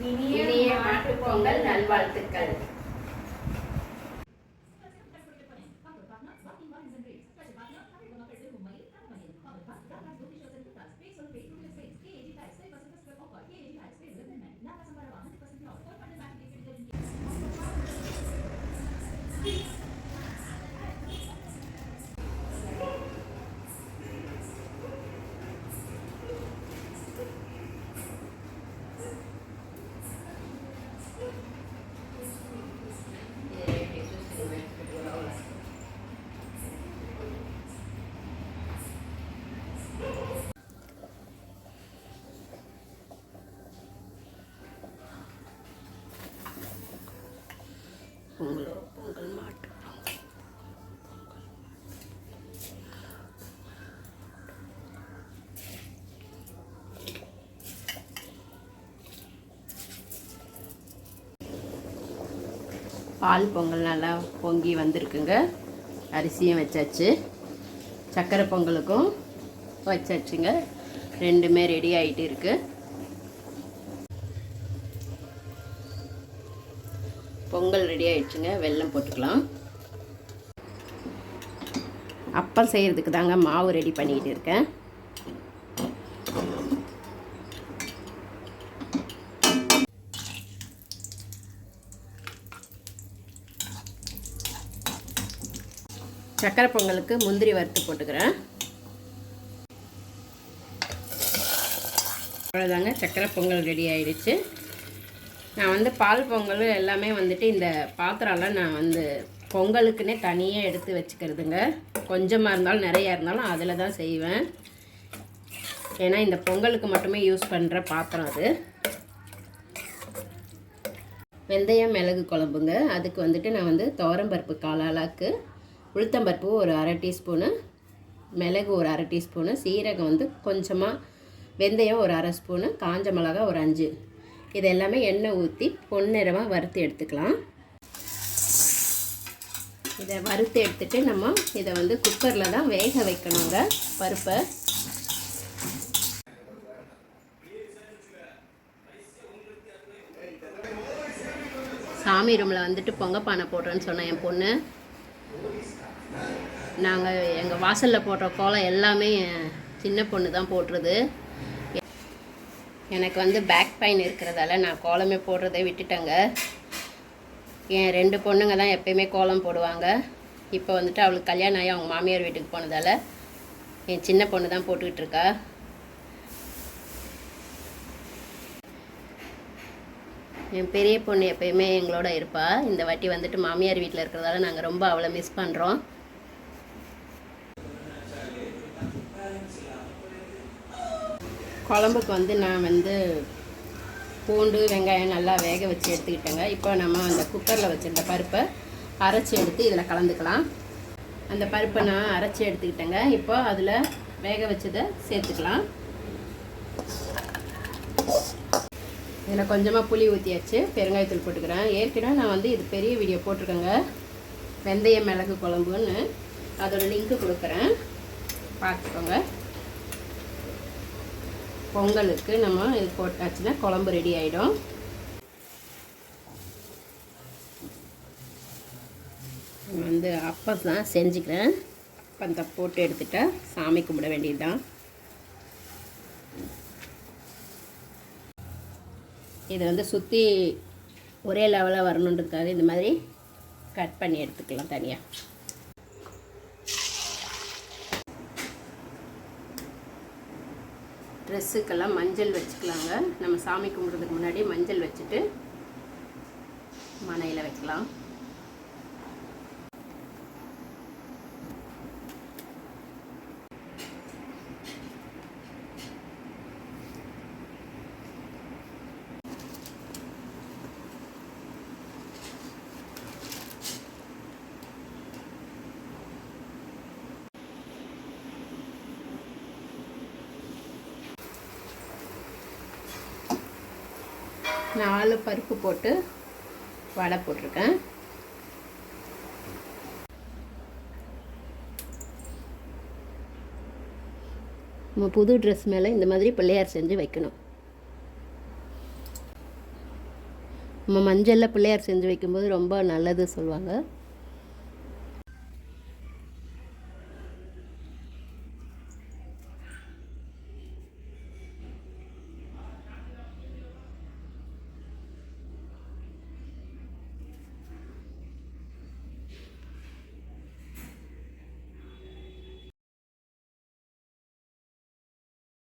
இனிய மாட்டுப் பொங்கல் நல்வாழ்த்துக்கள். பொங்கல் பொங்கல் மாட்டு பால் பொங்கல் நல்லா பொங்கி வந்திருக்குங்க. அரிசியும் வச்சாச்சு. சக்கரை பொங்கலுக்கும் வச்சாச்சுங்க. ரெண்டுமே ரெடி ஆகிட்டு இருக்குது பொங்கல் ரெடி ஆயிடுச்சுங்க. வெல்லம் போட்டுக்கலாம். அப்பம் செய்கிறதுக்கு தாங்க மாவு ரெடி பண்ணிக்கிட்டு இருக்கேன். சக்கரை பொங்கலுக்கு முந்திரி வறுத்து போட்டுக்கிறேன். அவ்வளோதாங்க சக்கரை பொங்கல் ரெடி ஆயிடுச்சு. நான் வந்து பால் பொங்கல் எல்லாமே வந்துட்டு இந்த பாத்திரம்லாம் நான் வந்து பொங்கலுக்குன்னே தனியாக எடுத்து வச்சுக்கிறதுங்க. கொஞ்சமாக இருந்தாலும் நிறையா இருந்தாலும் அதில் தான் செய்வேன். ஏன்னா இந்த பொங்கலுக்கு மட்டுமே யூஸ் பண்ணுற பாத்திரம் அது. வெந்தயம் மிளகு குழம்புங்க. அதுக்கு வந்துட்டு நான் வந்து துவரம்பருப்பு கால் அளவுக்கு உளுத்தம்பருப்பு ஒரு அரை டீஸ்பூனு மிளகு ஒரு அரை டீஸ்பூனு சீரகம் வந்து கொஞ்சமாக வெந்தயம் ஒரு அரை ஸ்பூனு காஞ்ச மிளகா ஒரு அஞ்சு. இது எல்லாமே எண்ணெய் ஊற்றி பொன்னிறமாக வறுத்து எடுத்துக்கலாம். இதை வறுத்து எடுத்துட்டு நம்ம இதை வந்து குக்கரில் தான் வேக வைக்கணுங்க பருப்பை. சாமி ரூமில் வந்துட்டு பொங்க பானை போடுறேன்னு சொன்னேன் என் பொண்ணு. நாங்கள் எங்கள் வாசலில் போடுற கோலம் எல்லாமே என் சின்ன பொண்ணு தான் போட்டுருது எனக்கு வந்து பேக் பெயின் இருக்கிறதால நான் கோலமே போடுறதே விட்டுட்டேங்க. என் ரெண்டு பொண்ணுங்க தான் எப்பயுமே கோலம் போடுவாங்க. இப்போ வந்துட்டு அவளுக்கு கல்யாணம் ஆகி அவங்க மாமியார் வீட்டுக்கு போனதால் என் சின்ன பொண்ணு தான் போட்டுக்கிட்டு இருக்கா. என் பெரிய பொண்ணு எப்பயுமே எங்களோட இருப்பா. இந்த வாட்டி வந்துட்டு மாமியார் வீட்டில் இருக்கிறதால நாங்கள் ரொம்ப அவளை மிஸ் பண்ணுறோம் குழம்புக்கு வந்து நான் வந்து பூண்டு வெங்காயம் நல்லா வேக வச்சு எடுத்துக்கிட்டேங்க. இப்போ நம்ம அந்த குக்கரில் வச்சுருந்த பருப்பை அரைச்சி எடுத்து இதில் கலந்துக்கலாம். அந்த பருப்பை நான் அரைச்சி எடுத்துக்கிட்டேங்க. இப்போ அதில் வேக வச்சதை சேர்த்துக்கலாம். இதில் கொஞ்சமாக புளி ஊற்றியாச்சு பெருங்காயத்தூள் போட்டுக்கிறேன். ஏற்கனவே நான் வந்து இது பெரிய வீடியோ போட்டிருக்கேங்க. வெந்தய மிளகு குழம்புன்னு அதோட லிங்க்கு கொடுக்குறேன். பார்த்துக்கோங்க. பொங்கலுக்கு நம்ம இது போட்டாச்சுன்னா குழம்பு ரெடி ஆகிடும் வந்து அப்பம் தான் செஞ்சுக்கிறேன். அந்த போட்டு எடுத்துட்டா சாமி கும்பிட வேண்டியது தான் இதை வந்து சுற்றி ஒரே லெவலாக வரணுன்றதுக்காக இந்த மாதிரி கட் பண்ணி எடுத்துக்கலாம் தனியாக ட்ரெஸ்ஸுக்கெல்லாம் மஞ்சள் வச்சுக்கலாங்க. நம்ம சாமி கும்பிட்றதுக்கு முன்னாடி மஞ்சள் வச்சுட்டு மனையில் வைக்கலாம். நாலு பருப்பு போட்டு வடை போட்டிருக்கேன். நம்ம புது ட்ரெஸ் மேலே இந்த மாதிரி பிள்ளையார் செஞ்சு வைக்கணும். நம்ம மஞ்சளில் பிள்ளையார் செஞ்சு வைக்கும்போது ரொம்ப நல்லது சொல்லுவாங்க.